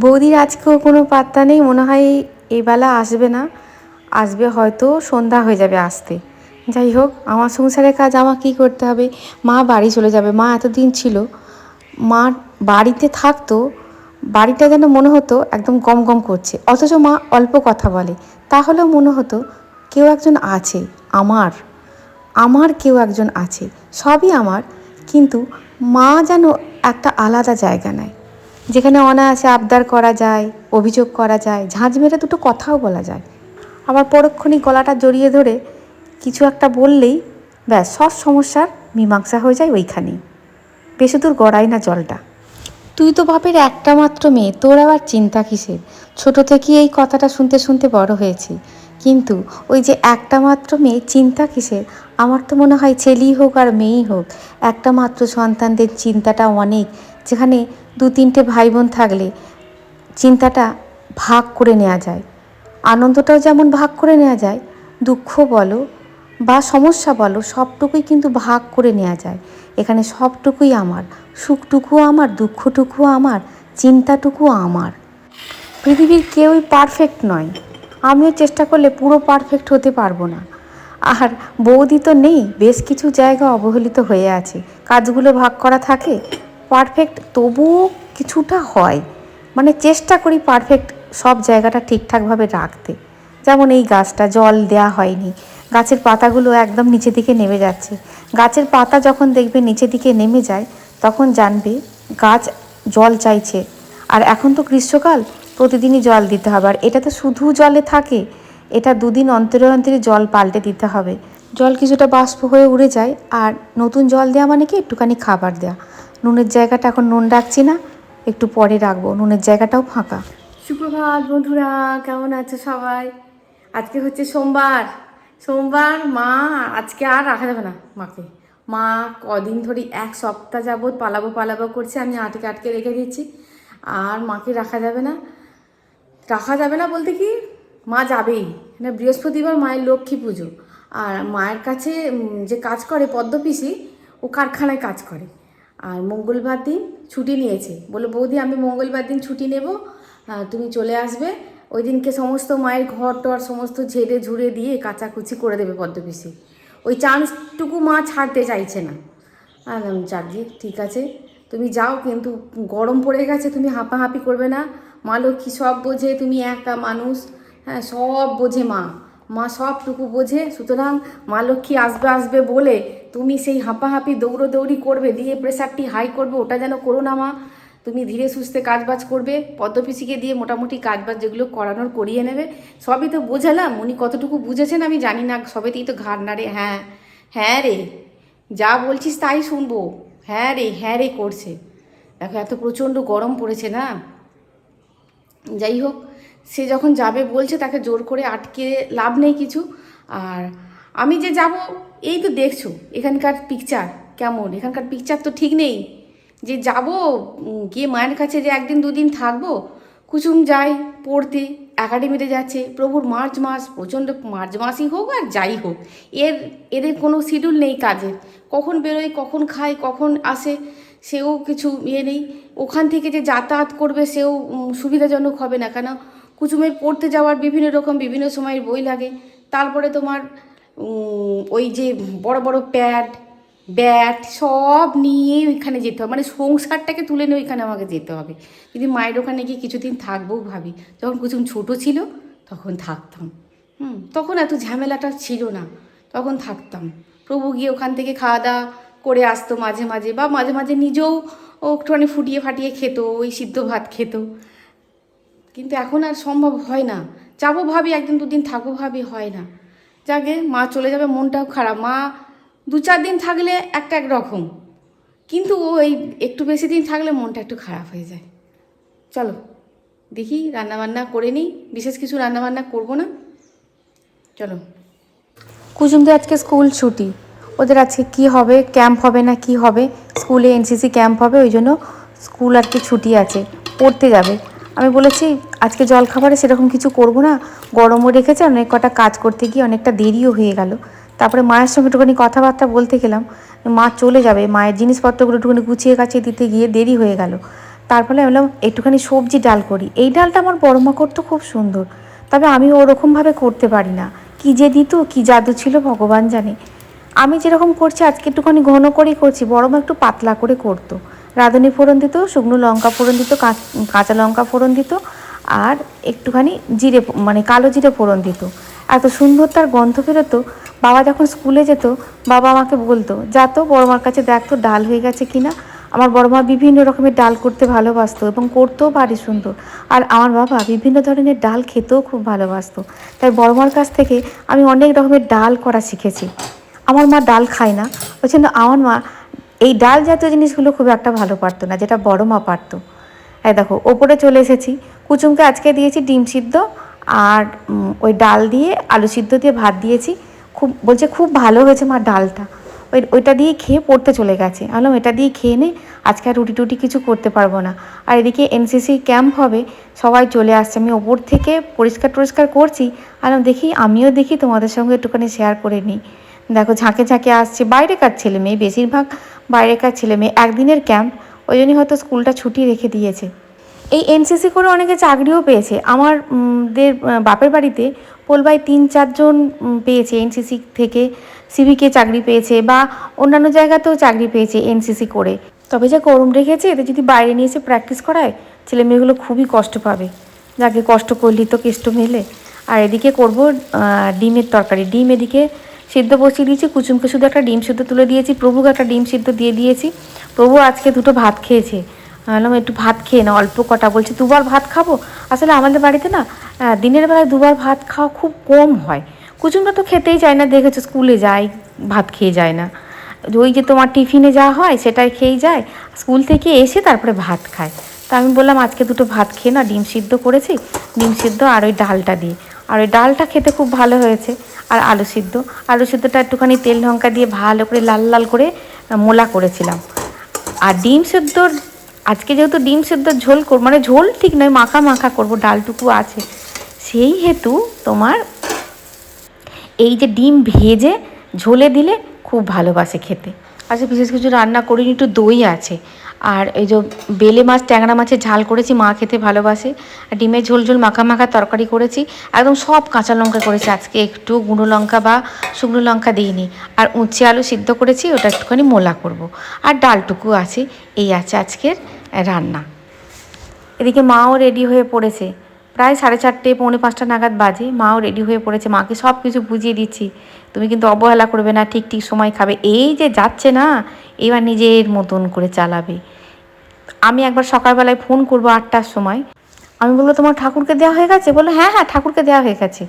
বৌদির আজকেও কোনো পাত্তা নেই, মনে হয় এই বেলা আসবে না। আসবে হয়তো সন্ধ্যা হয়ে যাবে আসতে। যাই হোক, আমার সংসারের কাজ আমার কী করতে হবে? মা বাড়ি চলে যাবে, মা এতদিন ছিল। মা বাড়িতে থাকতো, বাড়িটা যেন মনে হতো একদম গম গম করছে। অথচ মা অল্প কথা বলে। তাহলেও মনে হতো কেউ একজন আছে, আমার। আমার কেউ একজন আছে, সবই আমার। কিন্তু মা যেন একটা আলাদা জায়গা নেয়। যেখানে অনায়াসে আবদার করা যায়, অভিযোগ করা যায় ঝাঁঝ মেরে দুটো কথাও বলা যায়। আবার পরক্ষণই গলাটা জড়িয়ে ধরে কিছু একটা বললেই ব্যাস, সব সমস্যার মীমাংসা হয়ে যায় ওইখানেই। বেশি দূর গড়াই না জলটা। তুই তো বাপের একটা মাত্র মেয়ে, তোর আবার চিন্তা কিসের? ছোট থেকে এই কথাটা শুনতে শুনতে বড় হয়েছি। কিন্তু ওই যে একটা মাত্র মেয়ে, চিন্তা কিসের? আমার তো মনে হয় ছেলেই হোক আর মেয়েই হোক, একটা মাত্র সন্তানদের চিন্তাটা অনেক। যেখানে দু তিনটে ভাই বোন থাকলে চিন্তাটা ভাগ করে নেওয়া যায়। আনন্দটাও যেমন ভাগ করে নেওয়া যায় দুঃখ বলো বা সমস্যা বলো, সবটুকুই কিন্তু ভাগ করে নেওয়া যায়। এখানে সবটুকুই আমার, সুখটুকুও আমার, দুঃখটুকুও আমার, চিন্তাটুকুও আমার। পৃথিবীর কেউই পারফেক্ট নয়। আমিও চেষ্টা করলে পুরো পারফেক্ট হতে পারব না। আর বৌদি তো নেই, বেশ কিছু জায়গা অবহেলিত হয়ে আছে। কাজগুলো ভাগ করা থাকে পারফেক্ট তবুও কিছুটা হয়। মানে চেষ্টা করি পারফেক্ট সব জায়গাটা ঠিকঠাকভাবে রাখতে। যেমন এই গাছটা, জল দেয়া হয়নি। গাছের পাতাগুলো একদম নিচে দিকে নেমে যাচ্ছে। গাছের পাতা যখন দেখবে নিচে দিকে নেমে যায়, তখন জানবে গাছ জল চাইছে। আর এখন তো গ্রীষ্মকাল, প্রতিদিনই জল দিতে হবে। আর এটা তো শুধু জলে থাকে, এটা দুদিন অন্তরে অন্তরে জল পাল্টে দিতে হবে। জল কিছুটা বাষ্প হয়ে উড়ে যায়, আর নতুন জল দেওয়া মানে কি? একটুখানি খাবার দেওয়া নুনের জায়গাটা এখন নুন রাখছি না, একটু পরে রাখব। নুনের জায়গাটাও ফাঁকা। সুপ্রভাত বন্ধুরা, কেমন আছো সবাই? আজকে হচ্ছে সোমবার। সোমবার মা আজকে আর রাখা যাবে না মাকে। মা কদিন ধরে এক সপ্তাহ যাবৎ পালাবো পালাবো করছে, আমি আটকে আটকে রেখে দিচ্ছি আর মাকে রাখা যাবে না। রাখা যাবে না বলতে কি, মা যাবেই। মানে বৃহস্পতিবার মায়ের লক্ষ্মী পুজো। আর মায়ের কাছে যে কাজ করে পদ্মপিসি, ও কারখানায় কাজ করে। আর মঙ্গলবার দিন ছুটি নিয়েছে। বলে, বৌদি, আমি মঙ্গলবার দিন ছুটি নেব। তুমি চলে আসবে। ওই দিনকে সমস্ত মায়ের ঘর টর সমস্ত ঝেড়ে ঝুড়ে দিয়ে কাচাকুচি করে দেবে পদ্মপিসি। ওই চান্সটুকু মা ছাড়তে চাইছে না। আলাম যাকে ঠিক আছে, তুমি যাও, কিন্তু গরম পড়ে গেছে, তুমি হাঁপাহাঁপি করবে না। মা লক্ষ্মী সব বোঝে, তুমি একা মানুষ। হ্যাঁ সব বোঝে মা। মা সবটুকু বোঝে। সুতরাং মা লক্ষ্মী আসবে আসবে বলে তুমি সেই হাঁপাহাঁপি দৌড়োদৌড়ি করবে, দিয়ে প্রেশারটি হাই করবে, ওটা যেন করো না মা। তুমি ধীরে সুস্থে কাজবাজ করবে, পদ্মপিসিকে দিয়ে মোটামুটি কাজবাজ যেগুলো করানোর করিয়ে নেবে। সবই তো বোঝালাম, উনি কতটুকু বুঝেছেন আমি জানি না, সবেতেই তো ঘাড় নাড়ে হ্যাঁ হ্যাঁ রে, যা বলছিস তাই শুনব হ্যাঁ রে হ্যাঁ রে করছে। দেখো এত প্রচণ্ড গরম পড়েছে না? যাই হোক, সে যখন যাবে বলছে তাকে জোর করে আটকে লাভ নেই কিছু। আর আমি যে যাব এই তো দেখছ, এখানকার পিকচার কেমন? এখানকার পিকচার তো ঠিক নেই। যে যাব গিয়ে মায়ের কাছে যে একদিন দুদিন থাকব, কুসুম যায় পড়তে একাডেমিতে যাচ্ছে, প্রভুর মার্চ মাস, প্রচণ্ড মার্চ মাসই হোক আর যাই হোক, এর, এদের কোনো শিডিউল নেই কাজের। কখন বেরোয়, কখন খায়, কখন আসে, সেও কিছু ইয়ে নেই। ওখান থেকে যে যাতায়াত করবে, সেও সুবিধাজনক হবে না। কেন? কুচুমের পড়তে যাওয়ার বিভিন্ন রকম, বিভিন্ন সময়ের বই লাগে। তারপরে তোমার ওই যে বড় বড় প্যাড, ব্যাট সব নিয়ে ওইখানে যেতে হবে। মানে সংসারটাকে তুলে নিয়ে ওইখানে আমাকে যেতে হবে। যদি মায়ের ওখানে গিয়ে কিছুদিন থাকব ভাবি, যখন কুচুম ছোট ছিল, তখন থাকতাম। হুম, তখন এত ঝামেলাটা ছিল না, তখন থাকতাম। প্রভু গিয়ে ওখান থেকে খাওয়া দাওয়া করে আসতো মাঝে মাঝে, বা মাঝে মাঝে নিজেও একটুখানি ফুটিয়ে ফাটিয়ে খেত, ওই সিদ্ধ ভাত খেত। কিন্তু এখন আর সম্ভব হয় না। যাব ভাবি, একদিন দুদিন থাকব ভাবি, হয় না। যাকে মা চলে যাবে, মনটাও খারাপ। মা দু চার দিন থাকলে একটা এক রকম, কিন্তু ওই একটু বেশি দিন থাকলে মনটা একটু খারাপ হয়ে যায়। চলো, দেখি রান্নাবান্না করে নিই, বিশেষ কিছু রান্নাবান্না করব না। চলো। কুসুমদের আজকে স্কুল ছুটি। ওদের আজকে কি হবে, ক্যাম্প হবে না কি হবে? স্কুলে এনসিসি ক্যাম্প হবে, ওই জন্য স্কুল আর কি ছুটি আছে। পড়তে যাবে। আমি বলেছি, আজকে জলখাবারে সেরকম কিছু করব না। গরমও রেখেছে, অনেক কটা কাজ করতে গিয়ে অনেকটা দেরিও হয়ে গেল। তারপরে মায়ের সঙ্গে একটুখানি কথাবার্তা বলতে গেলাম। মা চলে যাবে, মায়ের জিনিসপত্রগুলো একটুখানি গুছিয়ে কাছিয়ে দিতে গিয়ে দেরি হয়ে গেল। তার ফলে আমি বললাম একটুখানি সবজি ডাল করি। এই ডালটা আমার বড় মা করতো খুব সুন্দর। তবে আমি ওরকমভাবে করতে পারি না। কী যে দিত, কী জাদু ছিল, ভগবান জানে। আমি যেরকম করছি, আজকে একটুখানি ঘন করেই করছি, বড় মা একটু পাতলা করে করতো। রাঁধুনি ফোড়ন দিত, শুকনো লঙ্কা ফোড়ন দিত, কাঁচ- লঙ্কা ফোড়ন দিত, আর একটুখানি জিরে মানে কালো জিরে ফোড়ন দিত। এত সুন্দর তার গন্ধ বেরোতো, বাবা যখন স্কুলে যেত, বাবা আমাকে বলতো, যা তো বড় মার কাছে দেখ তো ডাল হয়ে গেছে কিনা। আমার বড় মা বিভিন্ন রকমের ডাল করতে ভালোবাসতো এবং করতেও ভারী সুন্দর। আর আমার বাবা বিভিন্ন ধরনের ডাল খেতেও খুব ভালোবাসতো। তাই বড় মার কাছ থেকে আমি অনেক রকমের ডাল করা শিখেছি। আমার মা ডাল খায় না। ওই জন্য আমার মা এই ডাল জাতীয় জিনিসগুলো খুব একটা ভালো পারতো না, যেটা বড় মা পারতো। এই দেখো, ওপরে চলে এসেছি। কুচুমকে আজকে দিয়েছি ডিম সিদ্ধ আর ওই ডাল দিয়ে আলু সিদ্ধ দিয়ে ভাত দিয়েছি। খুব, বলছে খুব ভালো হয়েছে মা ডালটা। ওই, ওইটা দিয়ে খেয়ে পড়তে চলে গেছে। আমি বললাম, এটা দিয়ে খেয়ে নে, আজকে আর রুটি টুটি কিছু করতে পারব না। আর এদিকে এনসিসি ক্যাম্প হবে, সবাই চলে আসছে। আমি ওপর থেকে পরিষ্কার টরিষ্কার করছি। আর আমি দেখি, আমিও দেখি, তোমাদের সঙ্গে একটুখানি শেয়ার করে নিই। দেখো, ঝাঁকে ঝাঁকে আসছে বাইরেকার ছেলে মেয়ে, বেশিরভাগ বাইরেকার ছেলে মেয়ে একদিনের ক্যাম্প। ওই জন্যই হয়তো স্কুলটা ছুটি রেখে দিয়েছে। এই এনসিসি করে অনেকে চাকরিও পেয়েছে। আমার দের বাপের বাড়িতে পোলবাই তিন চারজন পেয়েছে এনসিসি থেকে। সিভিকে চাকরি পেয়েছে বা অন্যান্য জায়গাতেও চাকরি পেয়েছে এনসিসি করে। তবে যা গরম রেখেছে এতে যদি বাইরে নিয়ে এসে প্র্যাকটিস করায়, ছেলে মেয়েগুলো খুবই কষ্ট পাবে। যাকে কষ্ট করলি তো কেষ্ট মেলে। আর এদিকে করব ডিমের তরকারি। ডিম এদিকে সিদ্ধ বসিয়ে দিয়েছি, কুচুমকে শুধু একটা ডিম সিদ্ধ তুলে দিয়েছি, প্রভুকে একটা ডিম সিদ্ধ দিয়ে দিয়েছি। প্রভু আজকে দুটো ভাত খেয়েছে। বললাম একটু ভাত খেয়ে না অল্প কটা। বলছে, দুবার ভাত খাব? আসলে আমাদের বাড়িতে না দিনের বেলায় দুবার ভাত খাওয়া খুব কম হয়। কুচুমটা তো খেতেই চায় না, দেখেছ, স্কুলে যায়, ভাত খেয়ে যায় না। ওই যে তোমার টিফিনে যা হয়, সেটাই খেয়েই যায়, স্কুল থেকে এসে তারপরে ভাত খায়। তা আমি বললাম, আজকে দুটো ভাত খেয়ে না, ডিম সিদ্ধ করেছি, ডিম সিদ্ধ আর ওই ডালটা দিয়ে। আর ওই ডালটা খেতে খুব ভালো হয়েছে। আর আলু সিদ্ধ। আলু সিদ্ধটা একটুখানি তেল লঙ্কা দিয়ে ভালো করে লাল লাল করে মোলা করেছিলাম। আর ডিম সেদ্ধর, আজকে যেহেতু ডিম সেদ্ধর ঝোল কর মানে ঝোল ঠিক নয়, মাখা মাখা করব, ডালটুকু আছে। সেই হেতু তোমার এই যে ডিম ভেজে ঝোলে দিলে খুব ভালোবাসে খেতে। আচ্ছা বিশেষ কিছু রান্না করিনি, একটু দই আছে। আর এই যে বেলে মাছ, ট্যাংরা মাছের ঝাল করেছি, মা খেতে ভালোবাসে। আর ডিমের ঝোল ঝোল মাখা মাখা তরকারি করেছি। একদম সব কাঁচা লঙ্কা করেছি, আজকে একটু গুঁড়ো লঙ্কা বা শুকনো লঙ্কা দিইনি। আর উঁচি আলু সিদ্ধ করেছি, ওটা একটুখানি মোলা করব। আর ডালটুকু আছে, এই আছে আজকের রান্না। এদিকে মাও রেডি হয়ে পড়েছে। প্রায় সাড়ে চারটে, পৌনে পাঁচটা নাগাদ বাজে। মাও রেডি হয়ে পড়েছে। মাকে সব কিছু বুঝিয়ে দিচ্ছি। তুমি কিন্তু অবহেলা করবে না, ঠিক ঠিক সময় খাবে। এই যে যাচ্ছে না, এবার নিজের মতন করে চালাবে। আমি একবার সকালবেলায় ফোন করব আটটার সময়। আমি বলল, তোমার ঠাকুরকে দেওয়া হয়ে গেছে? বলল হ্যাঁ হ্যাঁ ঠাকুরকে দেওয়া হয়ে গেছে।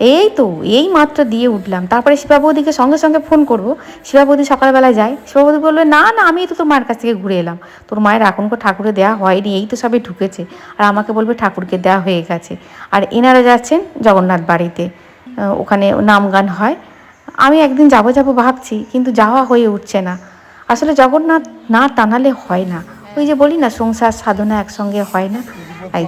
এই তো, এই মাত্র দিয়ে উঠলাম। তারপরে শিবা বৌদিকে সঙ্গে সঙ্গে ফোন করব। শিবা বৌদি সকালবেলায় যায়। শিবা বৌদি বলবে, না না, আমি তো তোর মায়ের কাছ থেকে ঘুরে এলাম। তোর মায়ের এখনকার ঠাকুরে দেওয়া হয়নি, এই তো সবে ঢুকেছে। আর আমাকে বলবে ঠাকুরকে দেওয়া হয়ে গেছে। আর এনারা যাচ্ছেন জগন্নাথ বাড়িতে। ওখানে নাম গান হয়। আমি একদিন যাব যাব ভাবছি, কিন্তু যাওয়া হয়ে উঠছে না। আসলে জগন্নাথ না টানালে হয় না। ওই যে বলি না, সংসার সাধনা একসঙ্গে হয় না।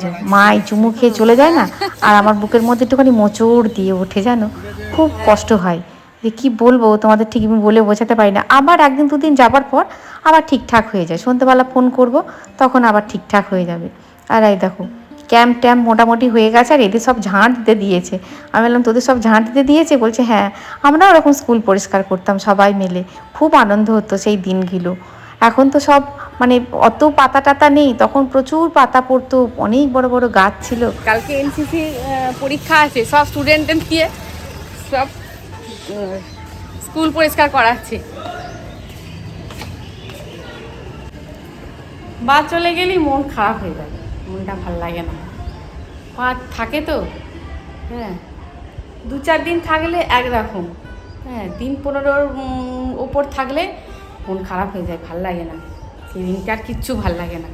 যে মা এই চুমু খেয়ে চলে যায় না, আর আমার বুকের মধ্যে একটুখানি মোচড় দিয়ে ওঠে, জানো? খুব কষ্ট হয়। যে কী বলব, তোমাদের ঠিক আমি বলে বোঝাতে পারি না। আবার একদিন দুদিন যাবার পর আবার ঠিকঠাক হয়ে যায়। সন্ধ্যেবেলা ফোন করব, তখন আবার ঠিকঠাক হয়ে যাবে। আর এই দেখো, ক্যাম্প ট্যাম্প মোটামুটি হয়ে গেছে, আর এদের সব ঝাঁট দিতে দিয়েছে। আমি বললাম, তোদের সব ঝাঁট দিতে দিয়েছে? বলছে হ্যাঁ আমরাও ওরকম স্কুল পরিষ্কার করতাম সবাই মিলে। খুব আনন্দ হতো সেই দিনগুলো। এখন তো সব মানে অত পাতা টাতা নেই তখন প্রচুর পাতা পড়তো অনেক বড় বড় গাছ ছিল। কালকে এনসিসি পরীক্ষা আছে সব স্টুডেন্টদের দিয়ে সব স্কুল পরিষ্কার করাচ্ছে। বা চলে গেলেই মন খারাপ হয়ে যায় মনটা ভালো লাগে না। আর থাকে তো হ্যাঁ। দু চার দিন থাকলে একরকম হ্যাঁ দিন পনেরোর ওপর থাকলে মন খারাপ হয়ে যায় ভালো লাগে না। সেই আর কিচ্ছু ভালো লাগে না।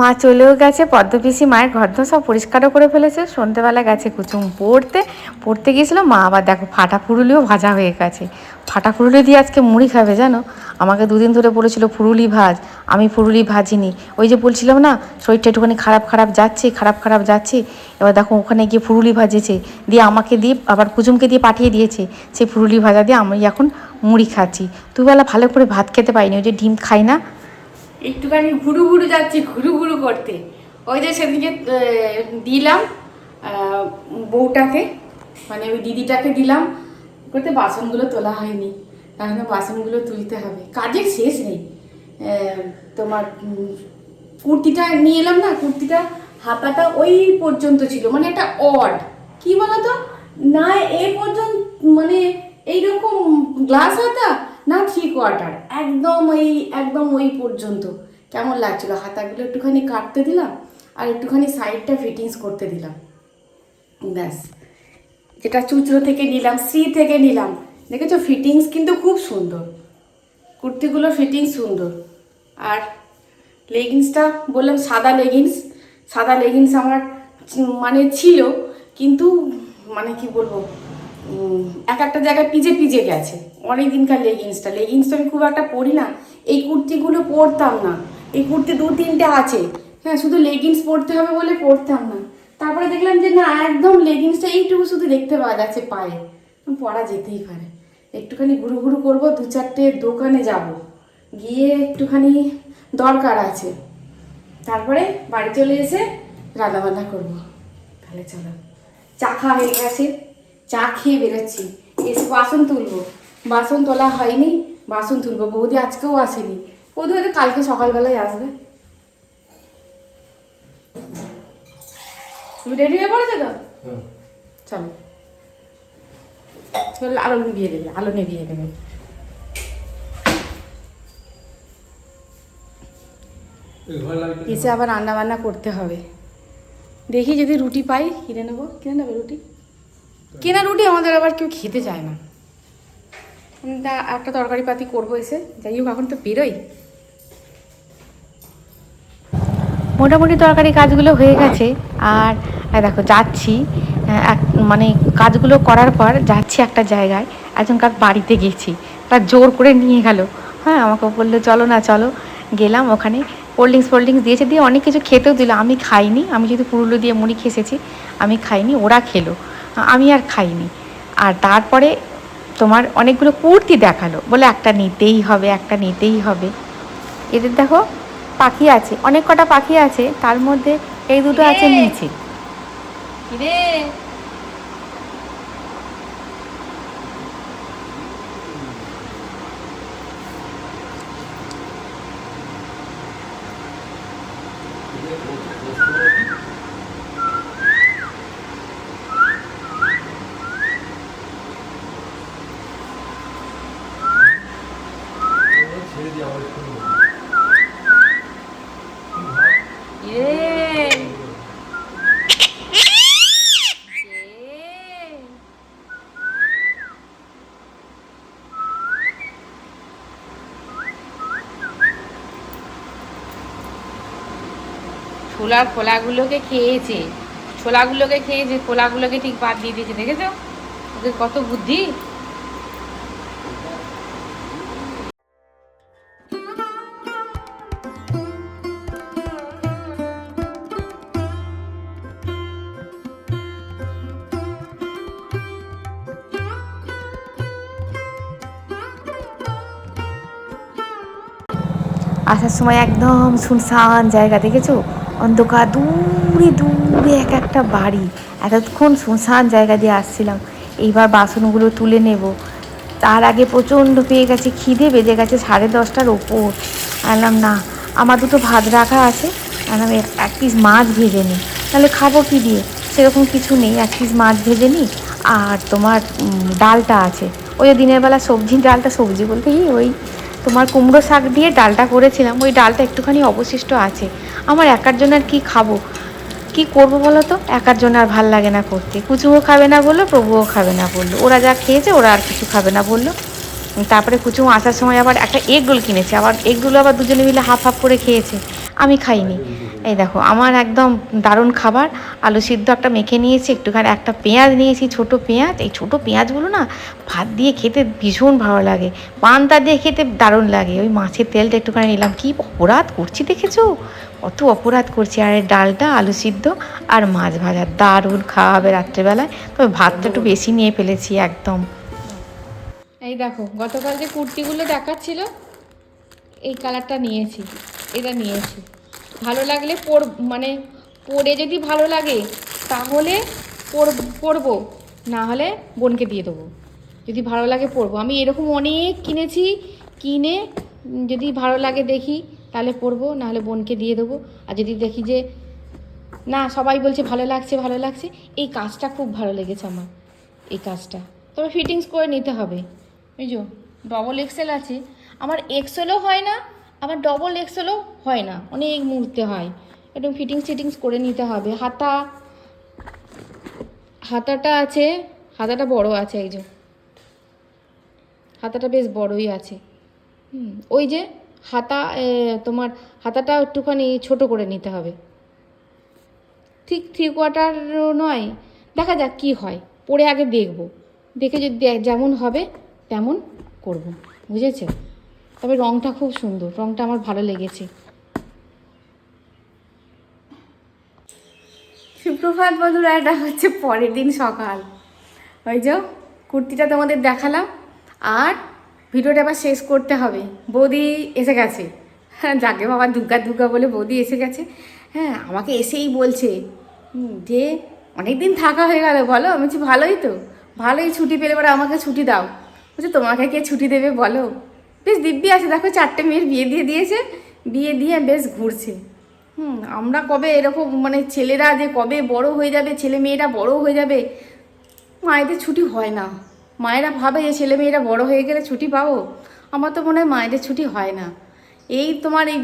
মা চলেও গেছে পদ্মপিসি মায়ের ঘর সব পরিষ্কারও করে ফেলেছে। সন্ধ্যেবেলা গেছে কুচুম পড়তে পড়তে গিয়েছিল মা, আবার দেখো ফাটা ফুরুলিও ভাজা হয়ে গেছে। ফাটা ফুরুলি দিয়ে আজকে মুড়ি খাবে জানো? আমাকে দুদিন ধরে বলেছিল ফুরুলি ভাজ, আমি ফুরুলি ভাজিনি। ওই যে বলছিলাম না, শরীরটা একটুখানি খারাপ খারাপ যাচ্ছে, খারাপ খারাপ যাচ্ছে। এবার দেখো ওখানে গিয়ে ফুরুলি ভাজেছে, দিয়ে আমাকে দিয়ে আবার কুচুমকে দিয়ে পাঠিয়ে দিয়েছে। সেই ফুরুলি ভাজা দিয়ে আমি এখন মুড়ি খাচ্ছি। দুবেলা ভালো করে ভাত খেতে পাইনি ওই যে ডিম খাই না একটুখানি ঘুরু ঘুরু যাচ্ছি, ঘুরু ঘুরু করতে। ওই যে সেদিকে দিলাম বউটাকে মানে ওই দিদিটাকে দিলাম। করতে বাসনগুলো তোলা হয়নি এখন বাসনগুলো তুলতে হবে। কাজের শেষ নেই। তোমার কুর্তিটা নিয়ে এলাম না, কুর্তিটা, হাতাটা ওই পর্যন্ত ছিল মানে একটা অড। কি বলতো? না, এ পর্যন্ত মানে এইরকম গ্লাস হাতা না থ্রি কোয়ার্টার একদম ওই একদম ওই পর্যন্ত। কেমন লাগছিল? হাতাগুলো একটুখানি কাটতে দিলাম আর একটুখানি সাইডটা ফিটিংস করতে দিলাম। ব্যাস। যেটা চুচড়ো থেকে নিলাম, সি থেকে নিলাম। দেখেছ? ফিটিংস কিন্তু খুব সুন্দর। কুর্তিগুলো ফিটিংস সুন্দর। আর লেগিংসটা বললাম সাদা লেগিংস। সাদা লেগিংস আমার মানে ছিল, কিন্তু মানে কি বলব? এক একটা জায়গায় পিজে পিজে গেছে। অনেক দিনকার লেগিংসটা লেগিংস আমি খুব একটা পরি না। এই কুর্তিগুলো পরতাম না। এই কুর্তি দু তিনটে আছে। হ্যাঁ শুধু লেগিংস পরতে হবে বলে পরতাম না। তারপরে দেখলাম যে না, একদম লেগিংসটা এইটুকু শুধু দেখতে পাওয়া যাচ্ছে পায়ে। পরা যেতেই পারে। একটুখানি ঘুরু ঘুরু করব, দু চারটে দোকানে যাব। গিয়ে একটুখানি দরকার আছে। তারপরে বাড়ি চলে এসে রান্নাবান্না করব। তাহলে চলো। চা খাওয়া হয়ে গেছে। চা খেয়ে বেরোচ্ছি। এসে বাসন তুলবো। বাসন তোলা হয়নি বাসন তুলবো। বৌদি আজকেও আসেনি। বৌদি হয়তো কালকে সকালবেলায় আসবে। তুমি রেডি হয়ে পড়েছো তো? চলো। চলো আলো নিভিয়ে দেবে আলো নিভিয়ে দেবে। এসে আবার রান্না বান্না করতে হবে। দেখি যদি রুটি পাই কিনে নেব। কিনে নেবে রুটি? কেনা রুটি আমাদের আবার কেউ খেতে চায় না। তা একটা তরকারি পাতি করব এসে। যাই হোক, এখন তো বেরোই। মোটামুটি তরকারি কাজগুলো হয়ে গেছে। আর দেখো, যাচ্ছি। এক মানে কাজগুলো করার পর যাচ্ছি একটা জায়গায়। একজনকার বাড়িতে গেছি। তার জোর করে নিয়ে গেল। হ্যাঁ আমাকে বলল, চলো না, চলো। গেলাম ওখানে। কোল্ড ড্রিঙ্কস, ফোল্ড ড্রিঙ্কস দিয়েছে, দিয়ে অনেক কিছু খেতেও দিল। আমি খাইনি। আমি যেহেতু পুরুলো দিয়ে মুড়ি খেসেছি, আমি খাইনি, ওরা খেলো। আমি আর খাইনি। আর তারপরে তোমার অনেকগুলো কুর্তি দেখাল। বলে একটা নিতেই হবে একটা নিতেই হবে। এদের দেখো পাখি আছে অনেক কটা পাখি আছে তার মধ্যে এই দুটো আছে? নিচে কিরে কিরে ছোলার খোলাগুলোকে খেয়েছে। ছোলাগুলোকে খেয়েছে খোলাগুলোকে ঠিক বাদ দিয়ে দিয়েছে, দেখেছ? ওদের কত বুদ্ধি? আসার সময় একদম শুনশান জায়গা, দেখেছ? অন্ধকার, দূরে দূরে এক একটা বাড়ি। এতক্ষণ শুনশান জায়গা দিয়ে আসছিলাম। এইবার বাসনগুলো তুলে নেব। তার আগে প্রচণ্ড পেয়ে গেছে খিদে, বেজে গেছে সাড়ে দশটার ওপর। আনলাম না, আমার দুটো ভাত রাখা আছে। আনলাম এক- এক পিস মাছ ভেজে নিই তাহলে খাব কী দিয়ে? সেরকম কিছু নেই, এক পিস মাছ ভেজে নিই আর তোমার ডালটা আছে। ওই দিনের বেলা সবজি, ডালটা সবজি বলতে কি, ওই তোমার কুমড়ো শাক দিয়ে ডালটা করেছিলাম। ওই ডালটা একটুখানি অবশিষ্ট আছে। আমার একার জন্য আর কী খাব? কি করব বলো তো? একার জন্য আর ভালো লাগে না করতে। কুচুও খাবে না বলল, প্রভুও খাবে না বলল। ওরা যা খেয়েছে, ওরা আর কিছু খাবে না বলল। তারপরে কুচুম আসার সময় আবার একটা এগ রোল কিনেছে। আবার এগগুলো আবার দুজনে মিলে হাফ হাফ করে খেয়েছে। আমি খাইনি। এই দেখো, আমার একদম দারুণ খাবার। আলু সিদ্ধ একটা মেখে নিয়েছি, একটুখানি একটা পেঁয়াজ নিয়েছি, ছোট পেঁয়াজ। এই ছোট পেঁয়াজগুলো না ভাত দিয়ে খেতে ভীষণ ভালো লাগে। পান্তা দিয়ে খেতে দারুণ লাগে। ওই মাছের তেলটা একটুখানি নিলাম। কি অপরাধ করছি দেখেছ? কত অপরাধ করছি, আর ডালটা আলু সিদ্ধ আর মাছ ভাজা। দারুণ খাওয়া হবে রাত্রেবেলায়। তবে ভাতটা একটু বেশি নিয়ে ফেলেছি একদম। এই দেখো, গতকাল যে কুর্তিগুলো দেখাচ্ছিল, এই কালারটা নিয়েছি, এটা নিয়েছি। ভালো লাগলে পর মানে পরে যদি ভালো লাগে, তাহলে পর, পরবো। না হলে বোনকে দিয়ে দেবো। যদি ভালো লাগে পরবো। আমি এরকম অনেক কিনেছি, কিনে যদি ভালো লাগে দেখি তাহলে পরবো নাহলে বোনকে দিয়ে দেবো। আর যদি দেখি যে না সবাই বলছে ভালো লাগছে ভালো লাগছে এই কাজটা খুব ভালো লেগেছে আমার এই কাজটা। তবে ফিটিংস করে নিতে হবে। বুঝো ডবল এক্সেল আছে। আমার এক্সেলও হয় না আবার ডবল এক্সেলও হয় না। অনেক মুহূর্তে হয়। একদম ফিটিংস ফিটিংস করে নিতে হবে। হাতা হাতাটা আছে হাতাটা বড় আছে একজন হাতাটা বেশ বড়ই আছে। হুম, ওই যে হাতা তোমার হাতাটা একটুখানি ছোট করে নিতে হবে। ঠিক থ্রি কোয়ার্টারও নয়, দেখা যাক কি হয়। পরে আগে দেখব। দেখে যদি যেমন হবে তেমন করব। বুঝেছ? তবে রংটা খুব সুন্দর। রংটা আমার ভালো লেগেছে। সুপ্রভাত বন্ধুরা, এটা হচ্ছে পরের দিন সকাল। ওই যে কুর্তিটা তোমাদের দেখালাম। আর ভিডিওটা আবার শেষ করতে হবে। বৌদি এসে গেছে। হ্যাঁ যাকে বাবা দুর্গা দুর্গা বলে বৌদি এসে গেছে। হ্যাঁ আমাকে এসেই বলছে যে অনেক দিন থাকা হয়ে গেল, বলো, আমি বলছি, ভালোই তো, ভালোই ছুটি পেলে এবার আমাকে ছুটি দাও। বলছে, তোমাকে কে ছুটি দেবে, বলো। বেশ দিব্যি আছে, দেখো চারটে মেয়ের বিয়ে দিয়ে দিয়েছে, বিয়ে দিয়ে বেশ ঘুরছে। হুম, আমরা কবে এরকম মানে ছেলেরা যে কবে বড় হয়ে যাবে, ছেলে মেয়েরা বড় হয়ে যাবে, মায়েদের ছুটি হয় না। মায়েরা ভাবে যে ছেলে মেয়েরা বড় হয়ে গেলে ছুটি পাবো? আমার তো মনে হয় মায়েদের ছুটি হয় না। এই তোমার এই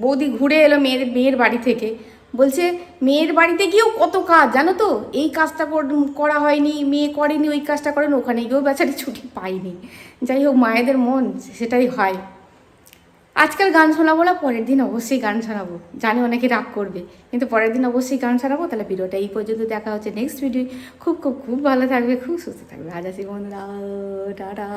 বৌদি ঘুরে এলো মেয়ের মেয়ের বাড়ি থেকে। বলছে, মেয়ের বাড়িতে গিয়েও কত কাজ, জানো তো? এই কাজটা কর- হয়নি, মেয়ে করেনি, ওই কাজটা করেনি, ওখানে গিয়েও বেচারি ছুটি পাইনি যাই হোক, মায়েদের মন, সেটাই হয়। আজকাল গান শোনাবো না, পরের দিন অবশ্যই গান শোনাবো। জানি অনেকে রাগ করবে, কিন্তু পরের দিন অবশ্যই গান শোনাবো। তাহলে ভিডিওটা এই পর্যন্ত দেখা হচ্ছে নেক্সট ভিডিও খুব খুব খুব ভালো থাকবে, খুব সুস্থ থাকবে। আজ আসি বন্ধুরা। টাটা।